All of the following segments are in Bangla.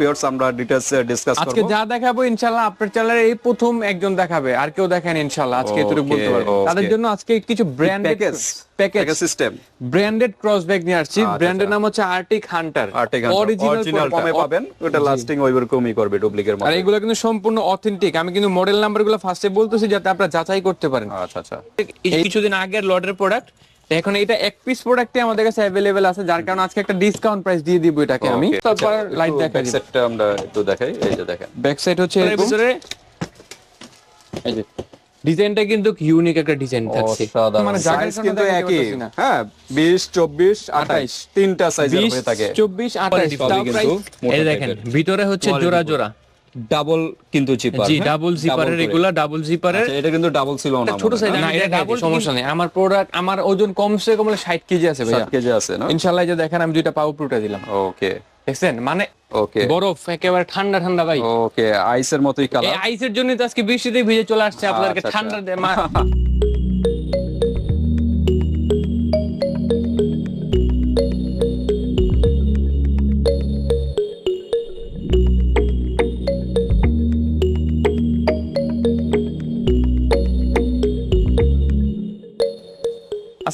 ভিউয়ার্স আমরা ডিটেইলস ডিসকাস আজকে যা দেখাবো ইনশাআল্লাহ আপনার চ্যানেলে এই প্রথম একজন দেখাবে। আর কেউ দেখেন ইনশাআল্লাহ আজকে এতটুকু বলতে পারব। তাদের জন্য আজকে কিছু branded package package package system branded cross bag নিয়ে আসছি। আচ্ছা, ব্র্যান্ডের আচ্ছা। নাম হচ্ছে আর্টিক হান্টার অরিজিনাল কমে পাবেন। ওটা লাস্টিং ওইরকমই করবে ডুপ্লিকেট আর মডেল এগুলো কিন্তু সম্পূর্ণ অথেন্টিক আমি কিন্তু মডেল নাম্বারগুলো ফার্স্টে বলতেছি যাতে আপনারা যাচাই করতে পারেন। আচ্ছা আচ্ছা। কিছুদিন আগের লটের প্রোডাক্ট এখন এটা এক পিস প্রোডাক্টে আমাদের কাছে অ্যাভেলেবেল আছে যার কারণে আজকে একটা ডিসকাউন্ট প্রাইস দিয়ে দিব এটাকে আমি। তারপর আচ্ছা, লাইট একটু দেখা back side আমরা একটু দেখাই এই যে দেখেন। ব্যাক সাইড হচ্ছে এর ভিতরে এই যে ডিজাইনটা কিন্তু ইউনিক একটা ডিজাইন থাকছে। মানে সাইজ কিন্তু একই। হ্যাঁ 20 24 28 তিনটা সাইজের 20 হয়ে থাকে। 24 28 তাও কিন্তু এই দেখেন ভিতরে হচ্ছে জোড়া জোড়া। ডাবল কিন্তু জিপার জি ডাবল জিপারের এগুলা ডাবল জিপারের এটা কিন্তু ডাবল ছিল না ছোট সাইজ না এটা ডাবল সমস্যা নেই। আমার প্রোডাক্ট আমার ওজন কমসে কম হলে 60 কেজি আছে ভাইয়া। 60 কেজি আছে না? ইনশাআল্লাহ যে দেখেন আমি দুইটা পাও প্রুটা দিলাম। ওকে। দেখছেন? মানে ওকে। বরফ একেবারে ঠান্ডা ঠান্ডা ভাই। ওকে আইসের মতোই এই আইসের জন্য তো আজকে বৃষ্টিতে ভিজে চলে আসছে আপনাদেরকে। আচ্ছা, ঠান্ডা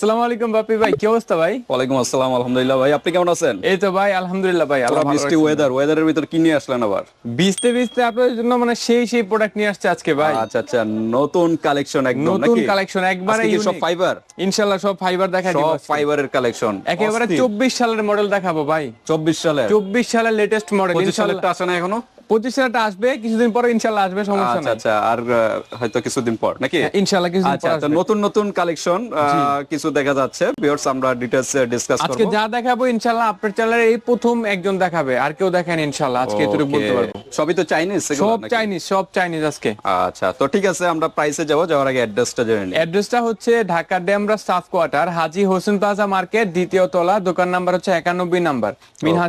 আসসালামু আলাইকুম বাপি ভাই কি অবস্থা ভাই? ওয়ালাইকুম আসসালাম আলহামদুলিল্লাহ ভাই আপনি কেমন আছেন? এই তো ভাই আলহামদুলিল্লাহ ভাই আল্লাহ বৃষ্টি ওয়েদার ওয়েদারের ভিতর কি নিয়ে আসলেন আবার? ভিজতে ভিজতে আপনাদের জন্য মানে সেই সেই প্রোডাক্ট নিয়ে আসছে আজকে ভাই। আচ্ছা আচ্ছা নতুন কালেকশন একদম নতুন কালেকশন একবারে সব ফাইবার ইনশাআল্লাহ সব ফাইবার দেখা দিব সব ফাইবারের কালেকশন একেবারে চব্বিশ সালের মডেল দেখাবো ভাই। 24 সালে চব্বিশ সালের লেটেস্ট মডেল 25 ইনশাআল্লাহ। আসে না এখনও? পঁচিশ সালটা আসবে কিছুদিন পরে ইনশাআল্লাহ আসবে সমস্যা আচ্ছা আচ্ছা আর হয়তো কিছুদিন পর নাকি? হ্যাঁ, ইনশাআল্লাহ কিছুদিন আচ্ছা আচ্ছা নতুন নতুন কালেকশন কিছু দেখা যাচ্ছে। ভিউয়ার্স আমরা ডিটেইলস ডিসকাস আজকে যা দেখাবো ইনশাআল্লাহ আপনার চ্যানেলে এই প্রথম একজন দেখাবে আর কেউ দেখেন ইনশাআল্লাহ আজকে এতটুকু বলতে পারব। সবই তো চাইনিজ সব চাইনিজ সব চাইনিজ আজকে। আচ্ছা তো ঠিক আছে আমরা প্রাইসে যাব যাওয়ার আগে অ্যাড্রেসটা জেনে নিই। অ্যাড্রেসটা হচ্ছে Dhaka Demra staff quarter Haji Hossain plaza market দ্বিতীয় তলা দোকান নাম্বার হচ্ছে একানব্বই number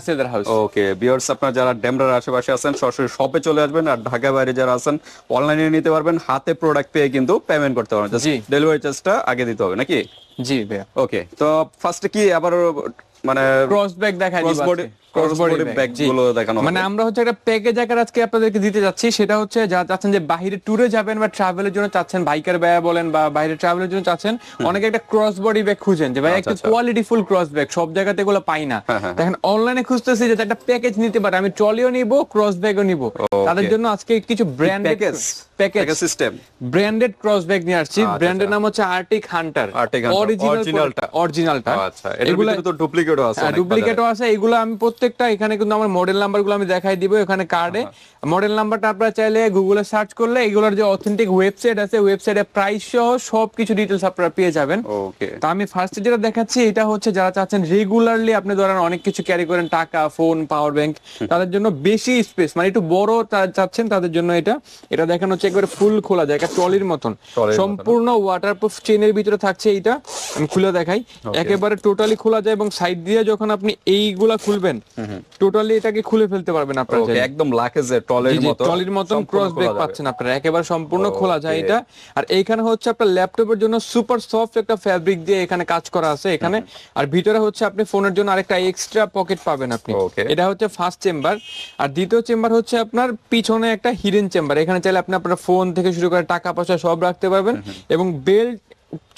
cedar house okay viewers আপনারা যারা ডেমরার আশেপাশে আছেন সরাসরি শপে চলে আসবেন আর ঢাকা বাইরে যারা আছেন অনলাইনে নিতে পারবেন হাতে প্রোডাক্ট পেয়ে কিন্তু পেমেন্ট করতে পারবেন। ডেলিভারি চার্জটা আগে দিতে হবে নাকি? জি ভাইয়া। ওকে তো ফার্স্টে কি আবার মানে ক্রস ব্যাগ দেখাই ক্রস মানে আমরা হচ্ছে একটা প্যাকেজ আকার আজকে আপনাদেরকে দিতে যাচ্ছি। সেটা হচ্ছে যারা চাচ্ছেন যে বাইরে ট্যুরে যাবেন বা ট্রাভেলের জন্য চাচ্ছেন বাইকের ব্যয় বলেন বা বাইরে ট্রাভেলের জন্য চাচ্ছেন অনেকে একটা ক্রস বডি ব্যাগ খুঁজেন যে ভাই আচ্ছা, একটা আচ্ছা। কোয়ালিটি ফুল ক্রস ব্যাগ সব জায়গাতে এগুলো পাই না। হ্যাঁ, হ্যাঁ। দেখেন অনলাইনে খুঁজতেছি যে একটা প্যাকেজ নিতে পারে আমি ট্রলিও নিব ক্রস ব্যাগও নিব। তাদের জন্য আজকে কিছু branded package package system branded cross bag নিয়ে আসছি। আচ্ছা, ব্র্যান্ডের আচ্ছা। নাম হচ্ছে Arctic Hunter Arctic Hunter, original originalটা। অরিজিনালটা আচ্ছা ভিতরে তো ডুপ্লিকেটও আছে ডুপ্লিকেটও আছে। এগুলো আমি প্রত্যেকটা এখানে কিন্তু আমার মডেল নাম্বারগুলো আমি দেখাই দিব এখানে কার্ডে মডেল নাম্বারটা আপনারা চাইলে গুগলে সার্চ করলে এগুলোর যে অথেন্টিক ওয়েবসাইট আছে ওয়েবসাইটে প্রাইস সহ সবকিছু ডিটেলস আপনারা পেয়ে যাবেন। ওকে তা আমি ফার্স্টে যেটা দেখাচ্ছি এটা হচ্ছে যারা চাচ্ছেন রেগুলারলি আপনি ধরেন অনেক কিছু ক্যারি করেন টাকা ফোন পাওয়ার ব্যাংক তাদের জন্য বেশি স্পেস মানে একটু বড় চাচ্ছেন তাদের জন্য এটা। এটা দেখেন হচ্ছে একবারে ফুল খোলা যায় একটা ট্রলির মতন। ট্রলির মতন। সম্পূর্ণ ওয়াটারপ্রুফ চেনের ভিতরে থাকছে এইটা। আমি খুলে দেখাই। একেবারে টোটালি খোলা যায় এবং সাইড দিয়ে যখন আপনি এইগুলা খুলবেন টোটালি এটাকে খুলে ফেলতে পারবেন আপনারা ওকে একদম লাকেজে টলের মতো মতন সম্পূর্ণ ক্রস ব্যাগ খোলা পাচ্ছেন আপনারা একেবারে সম্পূর্ণ খোলা যায় এটা। আর এইখানে হচ্ছে আপনার ল্যাপটপের জন্য সুপার সফট একটা ফ্যাব্রিক দিয়ে এখানে কাজ করা আছে এখানে। আর ভিতরে হচ্ছে আপনি ফোনের জন্য আরেকটা এক্সট্রা পকেট পাবেন আপনি. এটা হচ্ছে ফার্স্ট চেম্বার আর দ্বিতীয় চেম্বার হচ্ছে আপনার পিছনে একটা হিডেন চেম্বার এখানে চাইলে আপনি আপনার ফোন থেকে শুরু করে টাকা পয়সা সব রাখতে পারবেন এবং বেল্ট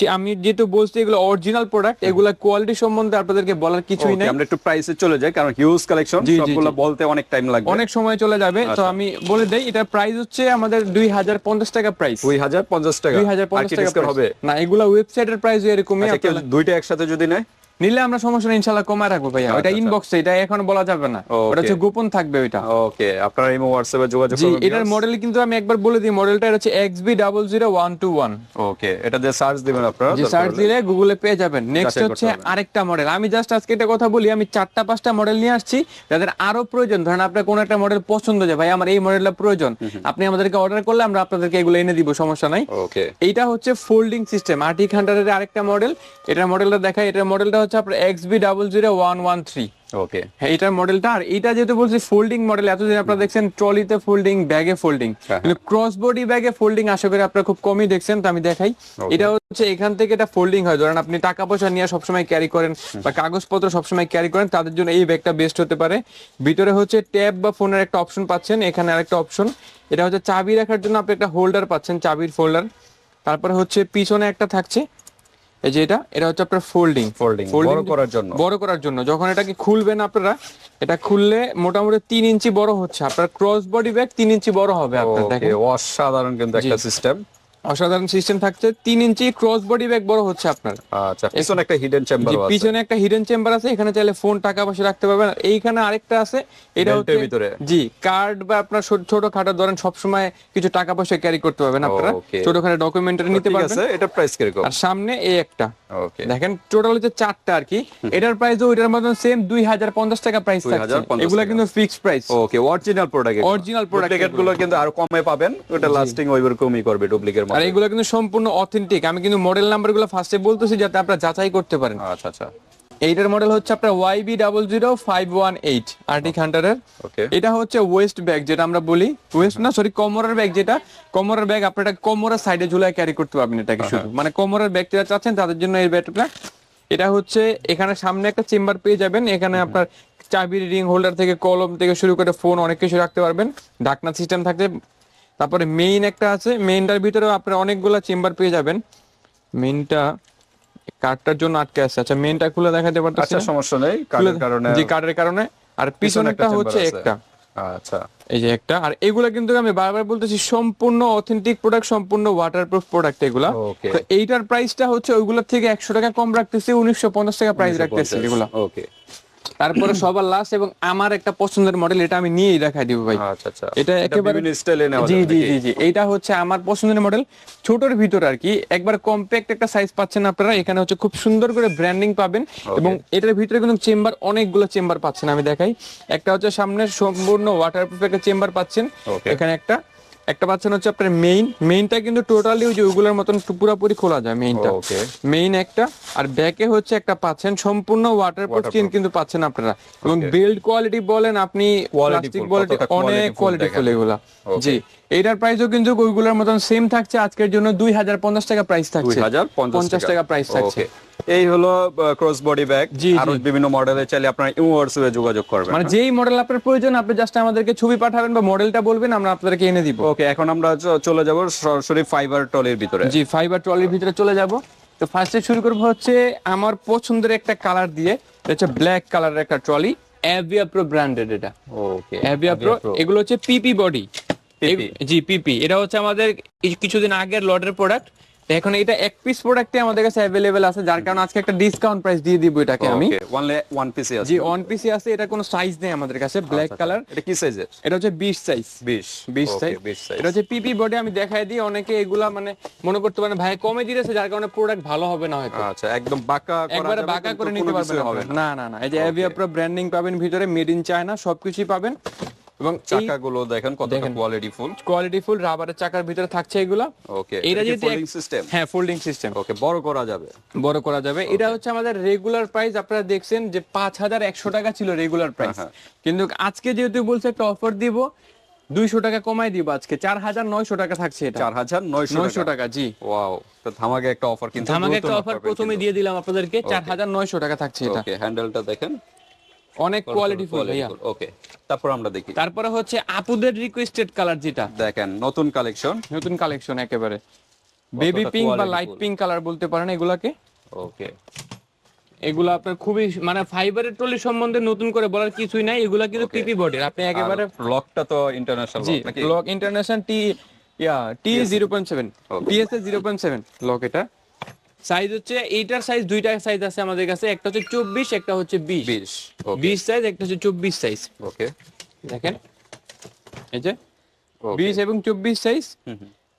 আমি যেহেতু বলছি এগুলো অরিজিনাল প্রোডাক্ট এগুলা কোয়ালিটি সম্বন্ধে আপনাদেরকে বলার কিছুই নাই। আমরা একটু প্রাইসে চলে যাই কারণ হিউজ কালেকশন সবগুলো বলতে অনেক টাইম লাগবে। অনেক সময় চলে যাবে। তো আচ্ছা। আমি বলে দেই এটা প্রাইস হচ্ছে আমাদের দুই হাজার পঞ্চাশ টাকা প্রাইস দুই হাজার পঞ্চাশ টাকা। দুই হাজার আর পঞ্চাশ কি টাকা হবে? না এগুলা ওয়েবসাইটের প্রাইস এরকমই আছে আপনারা- দুইটা একসাথে যদি নেয়? নিলে আমরা সমস্যা নেই ইনশাল্লাহ কমায় রাখব ভাইয়া। আচ্ছা, ওটা আচ্ছা। ইনবক্সে এটা এখন বলা যাবে না. ওটা হচ্ছে গোপন থাকবে ওইটা। ওকে আপনারা এই হোয়াটসঅ্যাপে যোগাযোগ জি করবেন এটার মডেল কিন্তু আমি একবার বলে দিই। মডেলটা হচ্ছে X B double zero one two one okay এটা দিয়ে সার্চ দিবেন আপনারা যে সার্চ দিলে গুগলে পেয়ে যাবেন। নেক্সট হচ্ছে আরেকটা মডেল আমি জাস্ট আজকে এটা কথা বলি আমি চারটা পাঁচটা মডেল নিয়ে আসছি যাদের আরও প্রয়োজন। ধরেন আপনার কোন একটা মডেল পছন্দ যে ভাই আমার এই মডেলটা প্রয়োজন। আপনি আমাদেরকে অর্ডার করলে আমরা আপনাদেরকে এগুলো এনে দিব সমস্যা নাই। ওকে এইটা হচ্ছে ফোল্ডিং সিস্টেম আর্টিক হান্ডারের আরেকটা মডেল এটার মডেলটা দেখাই এটার মডেলটা হচ্ছে হচ্ছে আপনার X B double zero one one three okay হ্যাঁ এটার মডেলটা আর এটা যেহেতু বলছি ফোল্ডিং মডেল এতদিন আপনারা দেখছেন ট্রলিতে ফোল্ডিং ব্যাগে ফোল্ডিং কিন্তু ক্রস বডি ব্যাগে ফোল্ডিং আশা করি আপনারা খুব কমই দেখছেন তো আমি দেখাই। এটা হচ্ছে এখান থেকে এটা ফোল্ডিং হয়। ধরেন আপনি টাকা পয়সা নিয়ে সবসময় ক্যারি করেন বা কাগজপত্র সবসময় ক্যারি করেন তাদের জন্য এই ব্যাগটা বেস্ট হতে পারে। ভিতরে হচ্ছে ট্যাব বা ফোনের একটা অপশন পাচ্ছেন এখানে আরেকটা অপশন এটা হচ্ছে চাবি রাখার জন্য আপনি একটা হোল্ডার পাচ্ছেন চাবির ফোল্ডার তারপরে হচ্ছে পিছনে একটা থাকছে এই যে এটা এটা হচ্ছে আপনার ফোল্ডিং ফোল্ডিং বড় করার জন্য। বড় করার জন্য। যখন এটাকে খুলবেন আপনারা এটা খুললে মোটামুটি তিন ইঞ্চি বড় হচ্ছে। আপনার ক্রস বডি ব্যাগ তিন ইঞ্চি বড় হবে আপনার দেখেন। অসাধারণ কিন্তু একটা সিস্টেম অসাধারণ সিস্টেম থাকছে। তিন ইঞ্চি ক্রস বডি ব্যাগ বড় হচ্ছে আপনার। আচ্ছা পিছনে একটা হিডেন চেম্বার আছে। পিছনে একটা হিডেন চেম্বার আছে এখানে চাইলে ফোন টাকা পয়সা রাখতে পারবেন। এইখানে আরেকটা আছে এটা হচ্ছে ভিতরে? জি কার্ড বা আপনার ছোট- ছোটখাটো ধরেন সবসময় কিছু টাকা পয়সা ক্যারি করতে পারবেন আপনারা। Okay. ছোটখাটো ডকুমেন্টারি নিতে ঠিক পারবেন। আছে এটা প্রাইস কীরকম? আর সামনে এই একটা। ওকে দেখেন টোটাল হচ্ছে চারটা আর কি। এটার প্রাইস ওইটার মতন সেম দুই হাজার পঞ্চাশ টাকা প্রাইস থাকছে। এগুলা কিন্তু fixed price okay original product original প্রোডাক্টগুলো কিন্তু আরও কমে পাবেন। ওটা লাস্টিং ওইরকমই করবে ডুপ্লিকেট আর এগুলো কিন্তু সম্পূর্ণ অথেন্টিক আমি কিন্তু মডেল নাম্বারগুলো ফার্স্টে বলতেছি যাতে আপনারা যাচাই করতে পারেন। আচ্ছা আচ্ছা। এইটার মডেল হচ্ছে আপনার YB double zero five one eight arctic হান্টারের okay এটা হচ্ছে ওয়েস্ট ব্যাগ যেটা আমরা বলি। ওয়েস্ট না সরি কমরের ব্যাগ যেটা। কমরের ব্যাগ আপনারা এটা কোমরের সাইডে ঝুলায় ক্যারি করতে পারবেন এটাকে শুধু। মানে কোমরের ব্যাগ যারা চাচ্ছেন তাদের জন্য এই ব্যাগটা এটা হচ্ছে এখানে সামনে একটা চেম্বার পেয়ে যাবেন। এখানে আপনার চাবির রিং হোল্ডার থেকে কলম থেকে শুরু করে ফোন অনেক কিছু রাখতে পারবেন। ঢাকনা সিস্টেম থাকছে তারপরে মেইন একটা আছে মেইনটার ভিতরেও আপনার অনেকগুলো চেম্বার পেয়ে যাবেন। মেইনটা কার্ডটার জন্য আটকে আছে। আচ্ছা মেইনটা খুলে দেখাতে পারতেছি আচ্ছা সমস্যা নেই। কারণের কারণে জি কার্ডের কারণে। আর পিছনে একটা হচ্ছে একটা। আচ্ছা। এই যে একটা। আর এগুলা কিন্তু আমি বারবার বলতেছি সম্পূর্ণ অথেন্টিক প্রোডাক্ট সম্পূর্ণ ওয়াটারপ্রুফ প্রোডাক্ট এগুলা। তো এইটার প্রাইসটা হচ্ছে ওইগুলোর থেকে একশো টাকা কম রাখতেছি উনিশশো পঞ্চাশ টাকা প্রাইস রাখতেছি এগুলা। ওকে তারপরে সবার লাস্ট এবং আমার একটা পছন্দের মডেল এটা আমি নিয়েই দেখাই দিব ভাই। আচ্ছা আচ্ছা। এটা একেবারে স্টাইলে নেওয়া জি জি জি জি। এইটা হচ্ছে আমার পছন্দের মডেল ছোটর ভিতর আর কি। একবার কম্প্যাক্ট একটা সাইজ পাচ্ছেন আপনারা এখানে হচ্ছে খুব সুন্দর করে ব্র্যান্ডিং পাবেন এবং এটার ভিতরে কিন্তু চেম্বার অনেকগুলো চেম্বার পাচ্ছেন আমি দেখাই। একটা হচ্ছে সামনে সম্পূর্ণ ওয়াটারপ্রুফ একটা চেম্বার পাচ্ছেন। এখানে একটা একটা পাচ্ছেন হচ্ছে আপনার মেইন মেইনটা কিন্তু টোটালি ওই যে ওইগুলোর মতন পুরোপুরি খোলা যায় মেইনটা ওকে মেইন একটা আর ব্যাকে হচ্ছে একটা পাচ্ছেন সম্পূর্ণ ওয়াটারপ্রুফ চেন কিন্তু পাচ্ছেন আপনারা। এবং বিল্ড কোয়ালিটি বলেন আপনি প্লাস্টিক বলেন কোয়ালিটি অনেক কোয়ালিটি ফুল। এগুলা। জি। এইটার প্রাইসও কিন্তু ওইগুলোর মতন সেম থাকছে। আজকের জন্য দুই হাজার পঞ্চাশ টাকা প্রাইস থাকছে। পঞ্চাশ টাকা। প্রাইস থাকছে। এই হলো ক্রস বডি ব্যাগ আরও। বিভিন্ন মডেলে চাইলে আপনারা ইউনিভার্স যোগাযোগ করবেন। মানে যেই মডেল আপনার প্রয়োজন আপনি জাস্ট আমাদেরকে ছবি পাঠাবেন বা মডেলটা বলবেন আমরা আপনাদেরকে এনে দিব। ওকে এখন আমরা চলে যাব সরাসরি ফাইবার টলের ভিতরে। জি ফাইবার ট্রলির ভিতরে চলে যাব। তো ফার্স্টে শুরু করব হচ্ছে আমার পছন্দের একটা কালার দিয়ে। এটা হচ্ছে ব্ল্যাক কালারের একটা ট্রলি অ্যাভিয়া প্রো ব্র্যান্ডেড এটা। ওকে অ্যাভিয়া প্রো এগুলো হচ্ছে পিপি বডি জি পিপি এটা হচ্ছে আমাদের কিছু- কিছুদিন আগের লটের প্রোডাক্ট এখন এটা এক পিস প্রোডাক্টে আমাদের কাছে অ্যাভেলেবেল আছে যার কারণে আজকে একটা ডিসকাউন্ট প্রাইস দিয়ে দিব এটাকে আমি। ওয়ান ওয়ান পিসে আছে। জি অন পিসি আছে এটা কোনো সাইজ নেই আমাদের কাছে ব্ল্যাক কালার এটা কি সাইজের এটা হচ্ছে 20 সাইজ 20 বিশ সাইজ 20 সাইজ এটা হচ্ছে পিপি বডি আমি দেখাই দিই অনেকে এগুলা মানে মনে করতে পারেন ভাই কমে দিয়েছে যার কারণে প্রোডাক্ট ভালো হবে না হয়তো। আচ্ছা একদম বাঁকা করা একবারে বাঁকা করে নিতে পারবেন না। না। না এই যে অ্যাভিয়া প্রো ব্র্যান্ডিং পাবেন ভিতরে মেড ইন চায়না সবকিছুই পাবেন। এবং চাকাগুলো দেখেন কতটা কোয়ালিটি ফুল কোয়ালিটি ফুল রাবারের চাকার ভিতরে থাকছে এগুলা। ওকে এটা এটা ফোল্ডিং সিস্টেম হ্যাঁ ফোল্ডিং সিস্টেম ওকে বড় করা যাবে। বড় করা যাবে। এটা হচ্ছে আমাদের রেগুলার প্রাইস আপনারা দেখছেন যে পাঁচ হাজার একশো টাকা ছিল রেগুলার প্রাইস হ্যাঁ, কিন্তু আজকে যেহেতু বলছে একটা অফার দিব দুইশো টাকা কমাই দিব আজকে। চার হাজার নয়শো টাকা থাকছে এটা। 4900 নয়শো টাকা। টাকা জি। ওয়াও তো ধামাকে একটা অফার কিন্তু আমাকে একটা অফার প্রথমে দিয়ে দিলাম আপনাদেরকে। চার হাজার নয়শো টাকা থাকছে এটা। ওকে হ্যান্ডেলটা দেখেন। অনেক কোয়ালিটি ফুল ভাইয়া। ওকে তারপর আমরা দেখি। তারপরে হচ্ছে আপুদের রিকোয়েস্টেড কালার যেটা। দেখেন নতুন কালেকশন নতুন কালেকশন একেবারে। বেবি পিঙ্ক বা লাইট পিঙ্ক কালার বলতে পারেন এগুলাকে। ওকে এগুলো আপনার খুবই মানে ফাইবারের ট্রলি সম্বন্ধে নতুন করে বলার কিছুই নাই। এগুলা কিন্তু পিপি বডির আপনি একেবারে লকটা তো ইন্টারন্যাশনাল জি লক ইন্টারন্যাশনাল টি ইয়া T zero point seven. PSA zero point seven lock এটা। সাইজ হচ্ছে এইটার সাইজ দুইটা সাইজ আছে আমাদের কাছে একটা হচ্ছে চব্বিশ একটা হচ্ছে বিশ। 20 ওকে বিশ সাইজ একটা হচ্ছে চব্বিশ সাইজ ওকে দেখেন এই যে বিশ এবং চব্বিশ সাইজ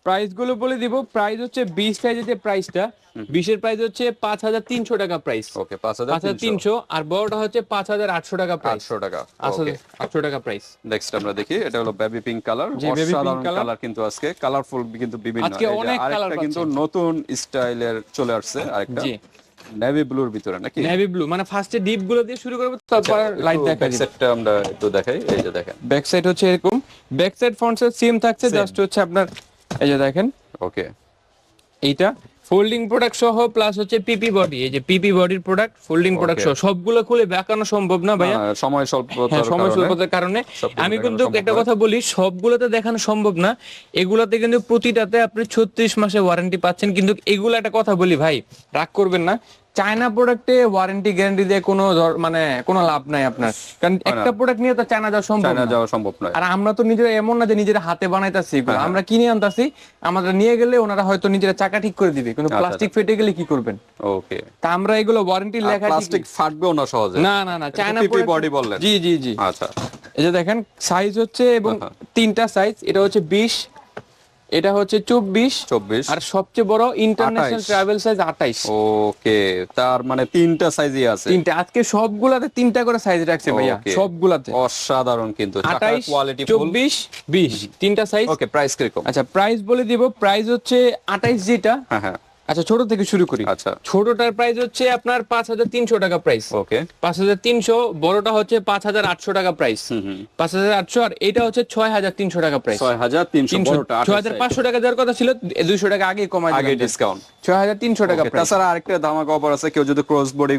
প্রাইসগুলো বলে দিব। প্রাইস হচ্ছে বিশ সাইজের যে প্রাইসটা বিশের প্রাইস হচ্ছে পাঁচ হাজার তিনশো টাকা প্রাইস। ওকে পাঁচ হাজার 5300 তিনশো আর বড়টা হচ্ছে পাঁচ হাজার আটশো টাকা 800 টাকা আসলে আটশো টাকা প্রাইস। নেক্সট আমরা দেখি এটা হলো বেবি পিঙ্ক কালার অসাধারণ কালার কিন্তু আজকে। কালারফুল কিন্তু বিভিন্ন। আজকে অনেক আরেকটা কিন্তু নতুন স্টাইলের চলে আসছে আরেকটা। নেভি ব্লুর ভিতরে নাকি? নেভি ব্লু মানে ফার্স্টে ডিপগুলো দিয়ে শুরু করব তারপর লাইট দেখা দিবে। সেটটা আমরা একটু দেখাই এই যে দেখেন। ব্যাক সাইড হচ্ছে এরকম। Back side front side same থাকছে জাস্ট হচ্ছে আপনার এই যে দেখেন। ওকে। এইটা ফোল্ডিং প্রোডাক্ট সহ প্লাস হচ্ছে পিপি বডি এই যে পিপি বডির প্রোডাক্ট ফোল্ডিং প্রোডাক্ট সহ সবগুলো খুলে দেখানো সম্ভব না ভাইয়া। সময় স্বল্প হ্যাঁ সময় স্বল্পতার কারণে। আমি কিন্তু একটা কথা বলি সবগুলোতে দেখানো সম্ভব না। এগুলাতে কিন্তু প্রতিটাতে আপনি ছত্রিশ মাসে ওয়ারেন্টি পাচ্ছেন। কিন্তু এগুলো একটা কথা বলি ভাই রাগ করবেন না। চায়না প্রোডাক্টে ওয়ারেন্টি গ্যারান্টি দিয়ে কোনো মানে কোনো লাভ নাই আপনার। কারণ একটা প্রোডাক্ট নিয়ে তো চায়না যাওয়া সম্ভব না। যাওয়া সম্ভব নয়। আর আমরা তো নিজেরা এমন না যে নিজেরা হাতে বানাইতাছি আমরা কিনে আনতাছি আমরা নিয়ে গেলে ওনারা হয়তো নিজেরা চাকা ঠিক করে দিবে। কিন্তু আচ্ছা, প্লাস্টিক ফেটে গেলে কি করবেন? ওকে তা আমরা এগুলো ওয়ারেন্টি লেখা প্লাস্টিক ফাটবেও না সহজে। না না না চায়না বডি বললেন। জি জি জি। আচ্ছা। এই যে দেখেন সাইজ হচ্ছে এবং তিনটা সাইজ এটা হচ্ছে বিশ এটা হচ্ছে চব্বিশ। চব্বিশ। আর সবচেয়ে বড় ইন্টারন্যাশনাল ট্রাভেল সাইজ আঠাইশ। ওকে তার মানে তিনটা সাইজই আছে। তিনটা। আজকে সবগুলাতে তিনটা করে সাইজ রাখছে ভাইয়া সবগুলাতে। অসাধারণ কিন্তু আঠাইশ কোয়ালিটি চব্বিশ বিশ তিনটা সাইজ ওকে প্রাইস কীরকম? আচ্ছা প্রাইস বলে দিব প্রাইস হচ্ছে আঠাইশ যেটা। হ্যাঁ হ্যাঁ। আচ্ছা ছোট থেকে শুরু করি। আচ্ছা। ছোটটার প্রাইস হচ্ছে আপনার পাঁচ হাজার তিনশো টাকা প্রাইস ওকে পাঁচ হাজার তিনশো বড়টা হচ্ছে পাঁচ হাজার আটশো টাকা প্রাইস পাঁচ হাজার আটশো আর এটা হচ্ছে ছয় হাজার তিনশো টাকা প্রাইস ছয় হাজার তিনশো ছয় হাজার পাঁচশো টাকা দেওয়ার কথা ছিল দুইশো টাকা আগে কমায় আগে ডিসকাউন্ট ছয় হাজার তিনশো টাকা তাছাড়া আরেকটা ধামাকা অফার আছে কেউ যদি ক্রস বডি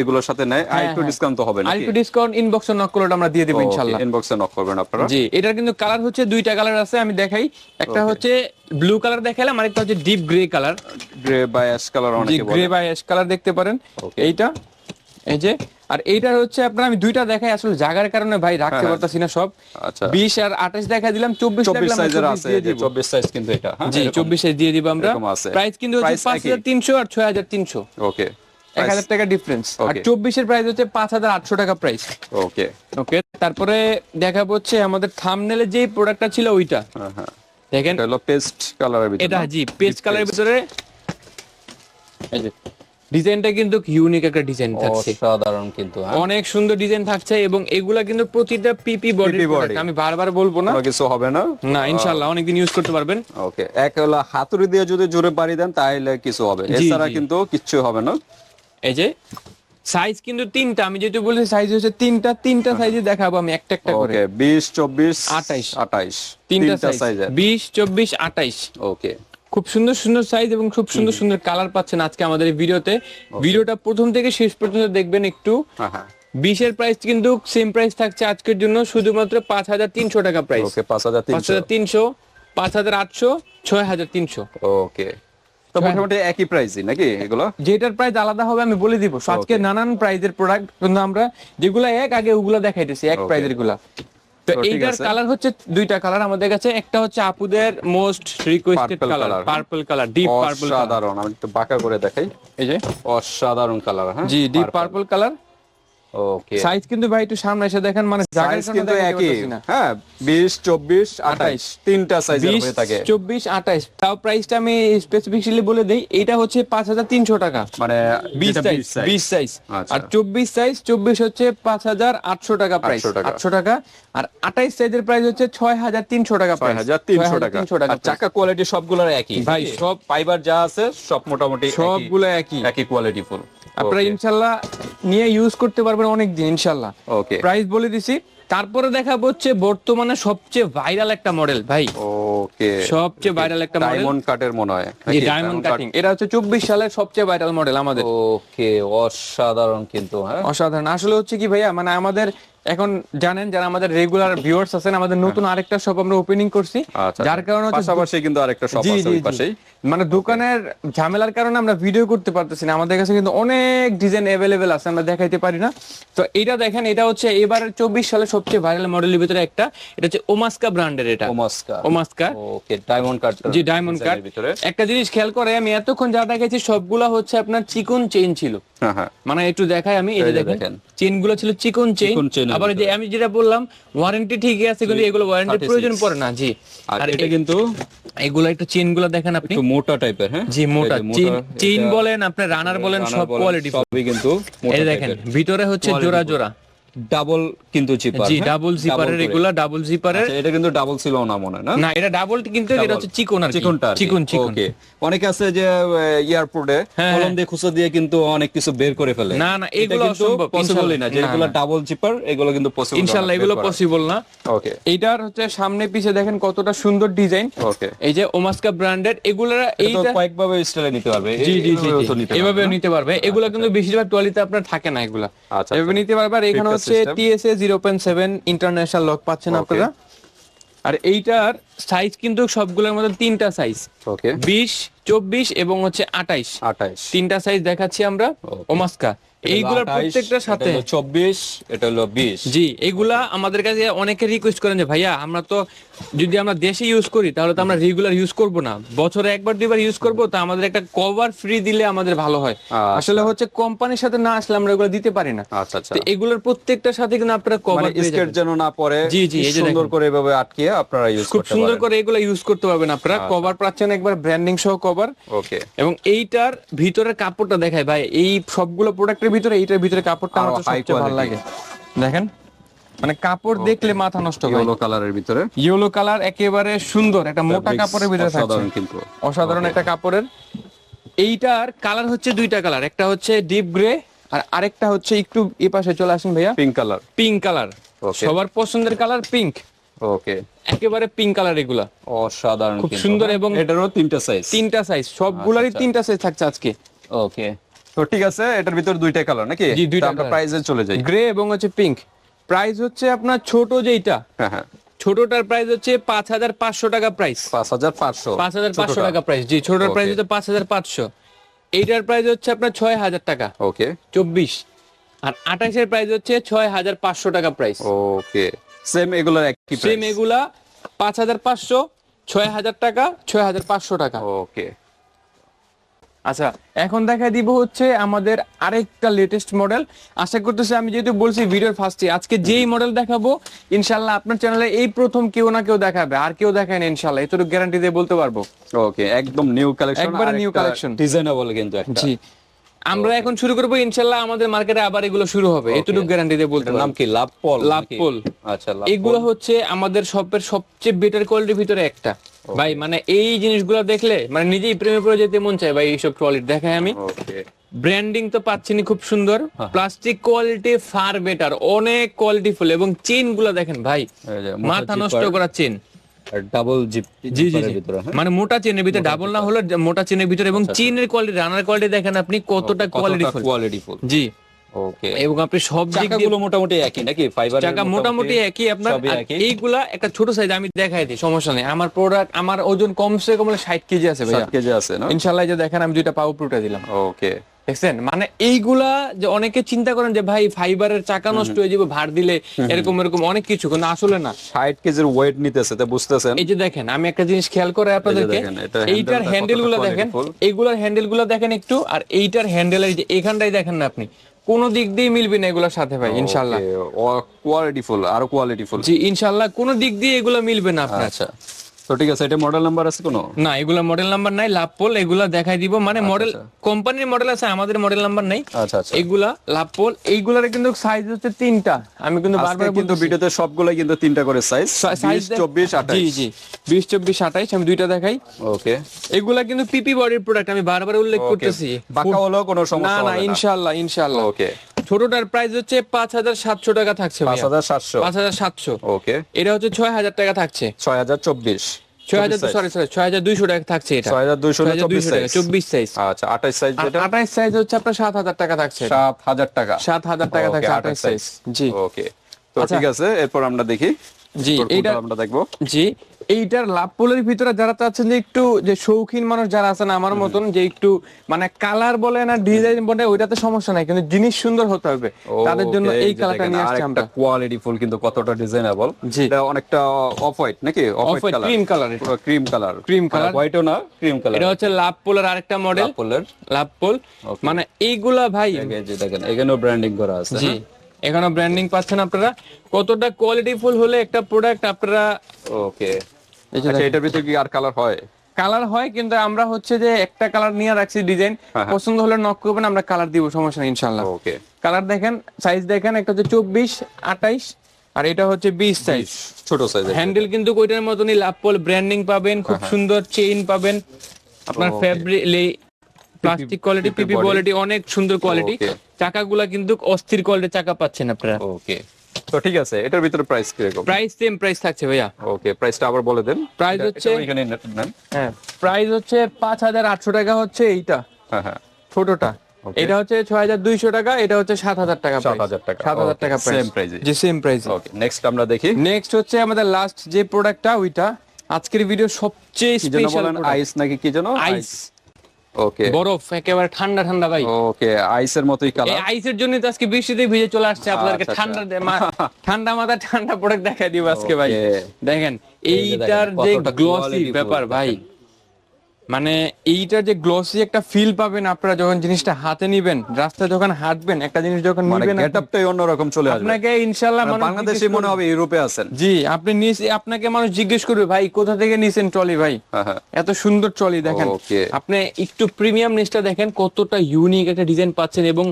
এগুলোর সাথে নেয় আর একটু হ্যাঁ। ডিসকাউন্ট তো হবে আর একটু ডিসকাউন্ট ইনবক্সে নক করলে আমরা দিয়ে দেবো ইনশাল্লাহ। ইনবক্সে নক করবেন আপনারা। জি এটার কিন্তু কালার হচ্ছে দুইটা কালার আছে আমি দেখাই। একটা হচ্ছে ব্লু কালার দেখালাম আরেকটা হচ্ছে ডিপ গ্রে কালার গ্রে বা অ্যাশ কালার জি অনেকে গ্রে বা অ্যাশ কালার দেখতে পারেন। এইটা এই যে আর এইটার হচ্ছে আপনার আমি দুইটা দেখাই আসলে জায়গার কারণে ভাই রাখতে হ্যাঁ, পারতাছি না সব। আচ্ছা। বিশ আর আঠাশ দেখা দিলাম চব্বিশ চব্বিশ দেখলাম সাইজের 24 আছে দিয়ে যে দিব। চব্বিশ সাইজ কিন্তু এটা। হ্যাঁ জি চব্বিশ সাইজ দিয়ে দিব আমরা। প্রাইস কিন্তু হচ্ছে পাঁচ হাজার তিনশো আর ছয় হাজার তিনশো। ওকে এক হাজার টাকা ডিফারেন্স আর চব্বিশের প্রাইস হচ্ছে পাঁচ হাজার আটশো টাকা প্রাইস ওকে ওকে তারপরে দেখাবো হচ্ছে আমাদের থামনেলে যে প্রোডাক্টটা ছিল ওইটা। হ্যাঁ হ্যাঁ। দেখেন। পেস্ট কালারের ভিতরে এটা জি পেস্ট কালারের ভিতরে। এই যে। ডিজাইনটা কিন্তু ইউনিক একটা ডিজাইন থাকছে। অসাধারণ কিন্তু হ্যাঁ। অনেক সুন্দর ডিজাইন থাকছে এবং এগুলা কিন্তু প্রতিটা পিপি বডি আমি বারবার বলব না। কিছু হবে না? না ইনশাআল্লাহ অনেকদিন ইউজ করতে পারবেন। ওকে এক হলো হাতুড়ি দিয়ে যদি জোরে পাড়ি দেন তাহলে কিছু হবে। এছাড়া কিন্তু কিচ্ছু হবে না। এই যে সাইজ কিন্তু তিনটা। আমি যেহেতু বলেছি সাইজ হচ্ছে তিনটা তিনটা সাইজে দেখাবো আমি একটা একটা করে। ওকে বিশ চব্বিশ 28 আঠাইশ। তিনটা সাইজ সাইজের বিশ চব্বিশ আঠাইশ। ওকে। খুব সুন্দর সুন্দর সাইজ এবং খুব সুন্দর সুন্দর কালার পাচ্ছেন আজকে আমাদের এই ভিডিওতে। ভিডিওটা প্রথম থেকে শেষ পর্যন্ত দেখবেন একটু। হ্যাঁ হ্যাঁ। বিশের প্রাইস কিন্তু সেম প্রাইস থাকছে আজকের জন্য শুধুমাত্র পাঁচ হাজার তিনশো টাকা প্রাইস পাঁচ হাজার তিনশো। পাঁচ হাজার আটশো ছয় হাজার তিনশো। ওকে তো মোটামুটি একই প্রাইসই নাকি এগুলো? যেটার প্রাইস আলাদা হবে আমি বলে দিব। আজকে নানান প্রাইজের প্রোডাক্ট কিন্তু আমরা যেগুলা এক আগে ওগুলা দেখাইতেছি এক. প্রাইজেরগুলা। তো এইটার কালার হচ্ছে দুইটা কালার আমাদের কাছে একটা হচ্ছে আপুদের most requested colour? Purple colour deep purple সাধারণ অসাধারণ আমি একটু বাঁকা করে দেখাই। এই যে। অসাধারণ কালার হ্যাঁ? জি deep purple colour okay size কিন্তু ভাই একটু সামনে এসে দেখেন মানে সাইজ কিন্তু একই। হ্যাঁ বিশ চব্বিশ আঠাইশ তিনটা সাইজের বিশ হয়ে থাকে। চব্বিশ আঠাইশ। তাও প্রাইসটা আমি স্পেসিফিকলি বলে দেই এটা হচ্ছে পাঁচ হাজার তিনশো টাকা। মানে বিশ যেটা সাইজ 20 সাইজ। আর চব্বিশ সাইজ চব্বিশ হচ্ছে পাঁচ হাজার আটশো টাকা প্রাইস 800 টাকা। আর আঠাইশ সাইজের প্রাইস হচ্ছে ছয় হাজার তিনশো টাকা ছয় হাজার তিনশো টাকা। তিনশো টাকা চাকা কোয়ালিটি সবগুলোর একই। ভাই, সব- ফাইবার যা আছে সব মোটামুটি সবগুলো একই। একই কোয়ালিটি ফুল আপনারা ইনশাল্লাহ নিয়ে ইউজ করতে পারবেন অনেক দিন ইনশাল্লাহ। ওকে প্রাইস বলে দিছি। তারপরে দেখাবো হচ্ছে বর্তমানে সবচেয়ে ভাইরাল একটা মডেল ভাই। ওকে সবচেয়ে ভাইরাল একটা মডেল ডায়মন্ড কাটের মনে হয় যে ডায়মন্ড কাটিং এটা হচ্ছে চব্বিশ সালের সবচেয়ে ভাইরাল মডেল আমাদের। ওকে অসাধারণ কিন্তু হ্যাঁ? অসাধারণ। আসলে হচ্ছে কি ভাইয়া মানে আমাদের এখন জানেন যারা আমাদের রেগুলার ভিউয়ার্স আছেন আমাদের নতুন আরেকটা শপ আমরা ওপেনিং করছি। আচ্ছা যার কারণে হচ্ছে পাশাপাশি কিন্তু আরেকটা শপ আছে ওই পাশেই। মানে দোকানের ঝামেলার কারণে আমরা ভিডিও করতে পারতেছি না। আমাদের কাছে কিন্তু অনেক ডিজাইন অ্যাভেলেবেল আছে আমরা দেখাইতে পারি না। তো এটা দেখেন এটা হচ্ছে এবার চব্বিশ সালে সবচেয়ে ভাইরাল মডেলের ভিতরে একটা। এটা হচ্ছে ওমাস্কা ব্র্যান্ডের এটা। ওমাস্কা ওমাস্কা ওকে ডায়মন্ড কাট জি ডায়মন্ড কাট ভিতরে। একটা জিনিস খেয়াল করে আমি এতক্ষণ যা দেখাইছি সবগুলা হচ্ছে আপনার চিকন চেইন ছিল। হ্যাঁ হ্যাঁ। মানে একটু দেখাই আমি এই দেখেন। চেইনগুলো ছিল চিকন চেইন আবার যে আমি যেটা বললাম ওয়ারেন্টি ঠিকই আছে কিন্তু এগুলো ওয়ারেন্টির 36 প্রয়োজন পড়ে না জি। আর এটা কিন্তু এগুলো একটু চেইনগুলো দেখেন আপনি। মোটা টাইপের হ্যাঁ? জি মোটা। চিন চেইন বলেন আপনি রানার বলেন সব কোয়ালিটি সবই কিন্তু এই দেখেন ভিতরে হচ্ছে জোড়া জোড়া। ডাবল কিন্তু চিপার জি ডাবল জিপারের এগুলা ডাবল জিপারের এটা কিন্তু ডাবল ছিল না মনে না? না এটা ডাবল কিন্তু এটা হচ্ছে চিকন আর চিকনটা চিকন চিকন। ওকে অনেকে আছে যে এয়ারপোর্টে হ্যাঁ, কলম দিয়ে খুঁচো দিয়ে কিন্তু অনেক কিছু বের করে ফেলে। না, না, এগুলো অসম্ভব, পসিবলই না। যেগুলো না, না। ডাবল চিপার এগুলো কিন্তু পসিবল ইনশাআল্লাহ এগুলো পসিবল না। ওকে এইটার হচ্ছে সামনে পিছে দেখেন কতটা সুন্দর ডিজাইন। ওকে এই যে ওমাস্কা ব্র্যান্ডেড এগুলা এইটা এইটা কয়েকভাবে স্টাইলে নিতে পারবে। জি জি জি এভাবে নিতে পারবে এগুলো কিন্তু বেশিরভাগ ট্রলিতে আপনার থাকে না এগুলা। আচ্ছা, এভাবে নিতে পারবে আর এখানে Fitness হচ্ছে। TSA zero point seven international lock পাচ্ছেন আপনারা। আর এইটার সাইজ কিন্তু সবগুলোর মধ্যে তিনটা সাইজ ওকে বিশ চব্বিশ এবং হচ্ছে আঠাইশ। 28 তিনটা সাইজ দেখাচ্ছি আমরা। ওমাস্কা এইগুলোর প্রত্যেকটার সাথে। চব্বিশ এটা হলো বিশ। জি এগুলা আমাদের কাছে অনেকে রিকোয়েস্ট করেন যে ভাইয়া আমরা তো যদি আমরা দেশে ইউজ করি তাহলে তো আমরা রেগুলার ইউজ করব না। বছরে একবার দুইবার ইউজ করব তা আমাদের একটা কভার ফ্রি দিলে আমাদের ভালো হয়। আচ্ছা। আসলে হচ্ছে কোম্পানির সাথে না আসলে আমরা এগুলো দিতে পারি না। আচ্ছা আচ্ছা। এগুলোর প্রত্যেকটার সাথে কিন্তু আপনারা কভার মানে স্কেট যেন না পড়ে জি, জি, সুন্দর করে এভাবে আটকিয়ে আপনারা ইউজ খুব সুন্দর করে এগুলো ইউজ করতে পারবেন আপনারা। কভার পাচ্ছেন একবার ব্র্যান্ডিং সহ কভার ওকে এবং এইটার ভিতরের কাপড়টা দেখায় ভাই এই সবগুলো প্রোডাক্টের ভিতরে এইটার ভিতরে কাপড়টা আমার সবচেয়ে ভালো লাগে। দেখেন? মানে কাপড় দেখলে মাথা নষ্ট ভাই ইয়েলো কালারের ভিতরে। ইয়েলো কালার একেবারে সুন্দর একটা মোটা কাপড়ের ভিতরে থাকছে। অসাধারণ কিন্তু। অসাধারণ একটা কাপড়ের। এইটার কালার হচ্ছে দুইটা কালার একটা হচ্ছে ডিপ গ্রে আর আরেকটা হচ্ছে একটু এই পাশে চলে আসেন ভাইয়া। পিঙ্ক কালার পিঙ্ক কালার সবার পছন্দের কালার পিঙ্ক ওকে একেবারে পিঙ্ক কালার এগুলা। অসাধারণ খুব সুন্দর হ্যাঁ? এবং এটারও তিনটা সাইজ তিনটা সাইজ সবগুলারই আচ্ছা। তিনটা সাইজ থাকছে আজকে। ওকে তো ঠিক আছে এটার ভিতর দুইটা কালার নাকি? জি, দুইটা আমরা। প্রাইসে চলে যাই। গ্রে এবং হচ্ছে পিঙ্ক প্রাইস হচ্ছে আপনার ছোট যেইটা হ্যাঁ হ্যাঁ। ছোটটার প্রাইস হচ্ছে পাঁচ হাজার পাঁচশো টাকা প্রাইস পাঁচ হাজার পাঁচশো। পাঁচ হাজার পাঁচশো টাকা প্রাইস জি ছোটটার প্রাইস হচ্ছে পাঁচ হাজার পাঁচশো। এইটার প্রাইস হচ্ছে আপনার ছয় হাজার টাকা। ওকে চব্বিশ। আর আঠাশের প্রাইস হচ্ছে ছয় হাজার পাঁচশো টাকা প্রাইস ওকে সেম এগুলোর একই সেম এগুলা পাঁচ হাজার পাঁচশো ছয় হাজার টাকা ছয় হাজার পাঁচশো টাকা। ওকে আচ্ছা এখন দেখা দিব হচ্ছে আমাদের আরেকটা লেটেস্ট মডেল আশা করতেছি আমি যেহেতু বলছি ভিডিওর ফার্স্টে আজকে যেই মডেল দেখাবো ইনশাল্লাহ আপনার চ্যানেলে এই প্রথম কেউ না কেউ দেখাবে আর কেউ দেখায় না ইনশাল্লাহ এতটুকু গ্যারান্টি দিয়ে বলতে পারব। ওকে একদম নিউ কালেকশন একবার নিউ কালেকশন ডিজাইনেবল কিন্তু একটা। জি। আমরা এখন শুরু করব ইনশাল্লাহ আমাদের মার্কেটে আবার এগুলো শুরু হবে। এতটুকু গ্যারান্টি দিয়ে বলতে নাম কি? লাভ পল লাভ পল। আচ্ছা এগুলো হচ্ছে আমাদের শপের সবচেয়ে বেটার কোয়ালিটির ভিতরে একটা। ভাই মানে এই জিনিসগুলো দেখলে মানে নিজেই প্রেমে পড়ে যেতে মন চায় ভাই এইসব কোয়ালিটি দেখাই আমি। ব্র্যান্ডিং তো পাচ্ছি পাচ্ছেনি খুব সুন্দর। প্লাস্টিক কোয়ালিটি ফার বেটার অনেক কোয়ালিটি ফুল এবং চেনগুলো দেখেন ভাই মাথা নষ্ট করা চেন ডাবল জিপ জি জি জি। হ্যাঁ? মানে মোটা চেনের ভিতরে ডাবল না হলে মোটা চেনের ভিতরে এবং চেনের কোয়ালিটি রানার কোয়ালিটি দেখেন আপনি কতটা কোয়ালিটি কোয়ালিটি জি। ওকে এবং আপনি সব দিক চাকাগুলো মোটামুটি একই নাকি? ফাইবার টাকা মোটামুটি একই আপনার। এইগুলা একটা ছোট সাইজ আমি দেখাই দিই সমস্যা নেই। আমার প্রোডাক্ট আমার ওজন কমসে কম হলে ষাট কেজি আছে সাত কেজি আছে না? যে দেখেন আমি দুইটা পাও প্রুটা দিলাম। ওকে দেখছেন? মানে এইগুলা যে অনেকে চিন্তা করেন যে ভাই ফাইবারের চাকা নষ্ট হয়ে যাবে ভার দিলে এরকম এরকম অনেক কিছু। কিন্তু আসলে না। ষাট কেজির ওয়েট নিতেছে তো বুঝতেছেন? এই যে দেখেন আমি একটা জিনিস খেয়াল করে আপনাদেরকে এইটার হ্যান্ডেলগুলো দেখেন এইগুলার হ্যান্ডেলগুলো দেখেন একটু আর এইটার হ্যান্ডেল এই যে এখানটাই দেখেন না আপনি কোন দিক দিয়ে মিলবে না এগুলোর সাথে ভাই ইনশাল্লাহ কোয়ালিটি ফুল আরও কোয়ালিটি ফুল জি ইনশাল্লাহ কোন দিক দিয়ে এগুলো মিলবে না আপনার। আচ্ছা। তো ঠিক আছে এটা মডেল নাম্বার আছে কোনো? না এগুলা মডেল নাম্বার নাই লাভপোল এগুলা দেখাই দিব। মানে মডেল কোম্পানির মডেল আছে আমাদের মডেল নাম্বার নাই। আচ্ছা আচ্ছা। এগুলা লাভপোল এইগুলার কিন্তু সাইজ হচ্ছে তিনটা। আমি কিন্তু বারবার কিন্তু ভিডিওতে সবগুলাই কিন্তু তিনটা করে সাইজ সাইজ 20 24 28 জি বিশ চব্বিশ আঠাইশ আমি দুইটা দেখাই। ওকে এগুলা কিন্তু পিপি বডির প্রোডাক্ট আমি বারবার উল্লেখ করতেছি। বাঁকা হলেও কোনো সমস্যা না না। ইনশাআল্লাহ ইনশাআল্লাহ। ওকে ছোটটার প্রাইস হচ্ছে পাঁচ হাজার সাতশো টাকা থাকছে পাঁচ হাজার সাতশো। পাঁচ হাজার সাতশো। ওকে। এটা হচ্ছে ছয় হাজার টাকা থাকছে। ছয় হাজার চব্বিশ। ছয় হাজার সরি সরি ছয় হাজার দুইশো টাকা থাকছে এটা। ছয় হাজার দুইশো চব্বিশ টাকা সাইজ চব্বিশ সাইজ আচ্ছা আঠাশ সাইজ যেটা? আঠাইশ সাইজ হচ্ছে আপনার সাত হাজার টাকা থাকছে সাত হাজার টাকা। সাত হাজার টাকা থাকছে 28 সাইজ জি। ওকে। তো আচ্ছা। ঠিক আছে এরপর আমরা দেখি। জি কোনটা আমরা দেখব। জি। এইটার লাভ পোলের ভিতরে যারা চাচ্ছেন যে একটু যে শৌখিন মানুষ যারা আছেন আমার মতন যে একটু মানে কালার বলে না ডিজাইন বলে ওইটাতে সমস্যা নাই। কিন্তু জিনিস সুন্দর হতে হবে। তাদের জন্য এই কালারটা নিয়ে আসছি আমরা। কোয়ালিটি ফুল কিন্তু কতটা ডিজাইনেবল। এটা অনেকটা অফ হোয়াইট নাকি? অফ হোয়াইট কালার ক্রিম কালারের ক্রিম কালার Cream colour। হোয়াইটও না ক্রিম কালার এটা হচ্ছে লাভ পোলের আরেকটা মডেল আপেলের লাভ পোল। মানে এইগুলা ভাই দেখেন এখানেও ব্র্যান্ডিং করা আছে জি। এখানে ব্র্যান্ডিং পাচ্ছেন আপনারা। কতটা কোয়ালিটি ফুল হলে একটা প্রোডাক্ট আপনারা ওকে আচ্ছা এটার ভিতরে কি আর কালার হয়? কালার হয় কিন্তু আমরা হচ্ছে যে একটা কালার নিয়ে রাখছি ডিজাইন হ্যাঁ, হ্যাঁ। পছন্দ হলে নক করবেন আমরা কালার দিব সমস্যা নেই ইনশাল্লাহ ওকে কালার দেখেন সাইজ দেখেন একটা হচ্ছে চব্বিশ আঠাইশ আর এটা হচ্ছে বিশ সাইজ ছোট সাইজের হ্যান্ডেল কিন্তু ওইটার মতনই লাপল ব্র্যান্ডিং পাবেন খুব সুন্দর চেইন পাবেন। আপনার. Fabric plastic quality PP quality অনেক সুন্দর কোয়ালিটি চাকাগুলা কিন্তু অস্থির কোয়ালিটির চাকা পাচ্ছেন আপনারা। ওকে তো ঠিক আছে এটার ভিতরে প্রাইস কীরকম? প্রাইস সেম প্রাইস থাকছে ভাইয়া। ওকে প্রাইসটা আবার বলে দেন। এটা- হচ্ছে- এখানে নেন হ্যাঁ প্রাইস হচ্ছে পাঁচ হাজার আটশো টাকা হচ্ছে এইটা। হ্যাঁ হ্যাঁ। ছোটটা। এটা হচ্ছে ছয় হাজার দুইশো টাকা এটা হচ্ছে সাত হাজার টাকা 7,000 টাকা। সাত হাজার Okay, টাকা same price এ। যে সেম প্রাইস ওকে নেক্সট আমরা দেখি। নেক্সট হচ্ছে আমাদের লাস্ট যে প্রোডাক্টটা ওইটা। আজকের ভিডিও সবচেয়ে কি স্পেশাল আইস নাকি কি যেন? আইস ওকে বরফ একেবারে ঠান্ডা ঠান্ডা ভাই। ওকে আইসের মতোই এই আইসের জন্য তো আজকে বৃষ্টিতে ভিজে চলে আসছে আপনাদেরকে। আচ্ছা, ঠান্ডা দে- মা- ঠান্ডা মাথা ঠান্ডা প্রোডাক্ট দেখাই দিব আজকে ভাই। দেখেন এইটার যে গ্লসি ব্যাপার ভাই। মানে এইটা যে গ্লসি একটা ফিল পাবেন আপনারা যখন জিনিসটা হাতে নিবেন রাস্তায় যখন হাঁটবেন একটা জিনিস যখন মানে নিবেন গেটআপটাই অন্যরকম চলে আসবে। আপনাকে ইনশাআল্লাহ মানে বাংলাদেশে মনে হবে ইউরোপে আছেন। জি আপনি নিয়ে আপনাকে মানুষ জিজ্ঞেস করবে ভাই কোথা থেকে নিছেন ট্রলি ভাই? হ্যাঁ হ্যাঁ। এত সুন্দর ট্রলি দেখেন। আপনি একটু প্রিমিয়াম নিস্টা দেখেন কতটা ইউনিক একটা ডিজাইন পাচ্ছেন এবং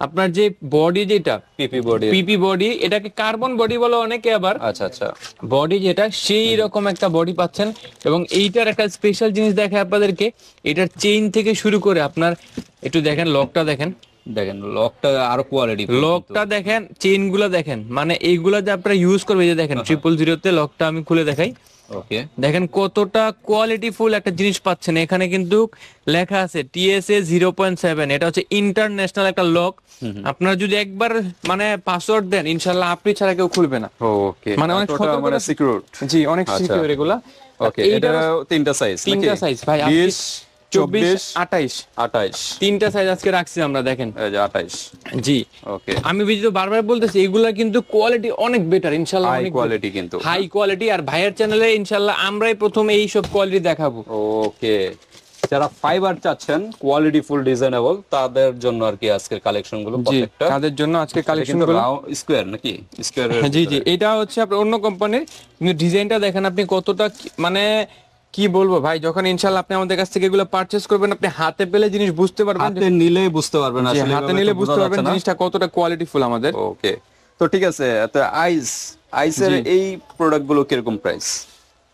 আপনার যে বডি যেটা পিপি বডি পিপি বডি এটাকে কার্বন বডি বলে অনেকে আবার। আচ্ছা আচ্ছা। বডি যেটা সেই রকম একটা বডি পাচ্ছেন। এবং এইটার একটা স্পেশাল জিনিস দেখে আপনাদেরকে এটার চেইন থেকে শুরু করে আপনার একটু দেখেন লকটা দেখেন। দেখেন লকটা আরও কোয়ালিটি লকটা দেখেন চেইনগুলা দেখেন। মানে এইগুলা যে আপনারা ইউজ করবে এই যে দেখেন ট্রিপল জিরোতে লকটা আমি খুলে দেখাই। ওকে দেখেন কতটা কোয়ালিটি ফুল একটা জিনিস পাচ্ছেন। এখানে কিন্তু লেখা আছে টিএসএ জিরো পয়েন্ট সেভেন এটা হচ্ছে ইন্টারন্যাশনাল একটা লক আপনারা যদি একবার মানে পাসওয়ার্ড দেন ইনশাল্লাহ আপনি ছাড়া কেউ খুলবে না। ওকে মানে অনেক সতর্কতা- মানে সিকিউর জি অনেক আচ্ছা। সিকিউর এগুলা। ওকে এটা তিনটা সাইজ তিনটা সাইজ ভাই চব্বিশ আঠাইশ। আঠাইশ। তিনটা সাইজ আজকে রাখছি আমরা দেখেন। আঠাইশ। জি। ওকে। আমি বারবার বলতেছি এগুলা কিন্তু কোয়ালিটি অনেক বেটার ইনশাল্লাহ হাই কোয়ালিটি কিন্তু। হাই কোয়ালিটি আর ভাইয়ের চ্যানেলে ইনশাল্লাহ আমরাই প্রথমে এই সব কোয়ালিটি দেখাবো। ওকে। যারা ফাইবার চাচ্ছেন কোয়ালিটি ফুল ডিজাইনেবল তাদের জন্য আর কি আজকের কালেকশনগুলো প্রত্যেকটা তাদের জন্য আজকে কালেকশনগুলো স্কোয়ার নাকি? স্কোয়ার জি জি। এটা হচ্ছে আপনার অন্য কোম্পানির ডিজাইনটা দেখেন আপনি কতটা মানে কি বলব ভাই যখন ইনশাল্লাহ আপনি আমাদের কাছ থেকে এগুলো পারচেস করবেন আপনি হাতে পেলে জিনিস বুঝতে পারবেন হাতে নিলে বুঝতে পারবেন আসলে হাতে নিলে বুঝতে পারবেন জিনিসটা কতটা কোয়ালিটিফুল আমাদের। ওকে তো ঠিক আছে তো আইস আইসের এই প্রোডাক্টগুলো কীরকম প্রাইস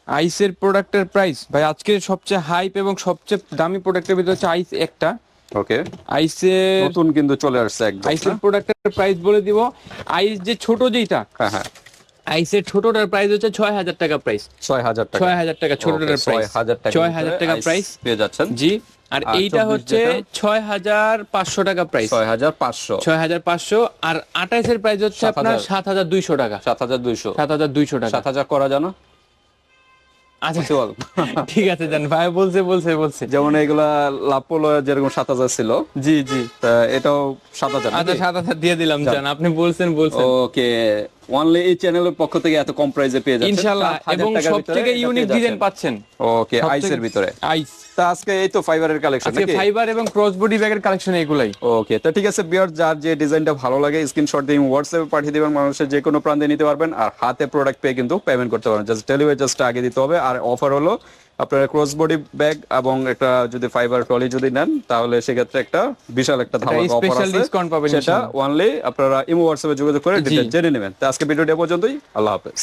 আইসের প্রোডাক্টের প্রাইস ভাই আজকে সবচেয়ে হাইপ এবং সবচেয়ে দামি প্রোডাক্টের ভিতরে হচ্ছে আইস একটা। ওকে আইসের নতুন কিন্তু চলে আসছে একদম আইসের? প্রোডাক্টের প্রাইস বলে দিব। আইস যে ছোট যেটা হ্যাঁ হ্যাঁ। আইসের ছোটটার প্রাইস হচ্ছে ছয় হাজার টাকা প্রাইস ছয় হাজার টাকা। ছয় হাজার টাকা ছোটটার প্রাইস ছয় হাজার টাকা প্রাইস পেয়ে যাচ্ছেন। জি আর এইটা হচ্ছে ছয় হাজার পাঁচশো টাকা প্রাইস ছয় হাজার পাঁচশো। ছয় হাজার পাঁচশো আর আঠাইশের প্রাইস হচ্ছে আপনার সাত হাজার দুইশো টাকা। সাত হাজার দুইশো। সাত হাজার দুইশো টাকা। সাত হাজার করা জানো আচ্ছা। ঠিক আছে জান ভাই বলছে বলছে বলছে। যেমন এগুলা লাপোলো যেরকম সাত হাজার ছিল। জি জি। এটাও সাত হাজার আচ্ছা সাত হাজার দিয়ে দিলাম জান। আপনি বলছেন বলছেন। ওকে অনলি এই চ্যানেলের পক্ষ থেকে এত কম প্রাইসে পেয়ে যাচ্ছেন। ইনশাল্লাহ এবং টাকার সব ভিতরে ইউনিক ডিজাইন পাচ্ছেন। ওকে সবথেকে- আইসের ভিতরে। আইস তা আজকে এই তো ফাইবারের কালেকশন আজকে ফাইবার এবং ক্রস বডি ব্যাগের কালেকশন এগুলাই। ওকে তো ঠিক আছে বিয়ার যার যে ডিজাইনটা ভালো লাগে স্ক্রিনশট দিয়ে হোয়াটসঅ্যাপে পাঠিয়ে দিবেন মানুষের যে কোনো প্রান্তে নিতে পারবেন আর হাতে প্রোডাক্ট পেয়ে কিন্তু পেমেন্ট করতে পারবেন। জাস্ট ডেলিভারি জাস্টটা আগে দিতে হবে আর অফার হলো আপনারা ক্রস বডি ব্যাগ এবং একটা যদি ফাইবার ট্রলি যদি নেন তাহলে সেক্ষেত্রে একটা বিশাল একটা ধামাকা অফার আছে। ডিসকাউন্ট পাবেন সেটা। অনলি আপনারা ইমো হোয়াটসঅ্যাপে যোগাযোগ করে ডিটেইলস জেনে নেবেন। তো আজকে ভিডিওটা পর্যন্তই। আল্লাহ হাফেজ।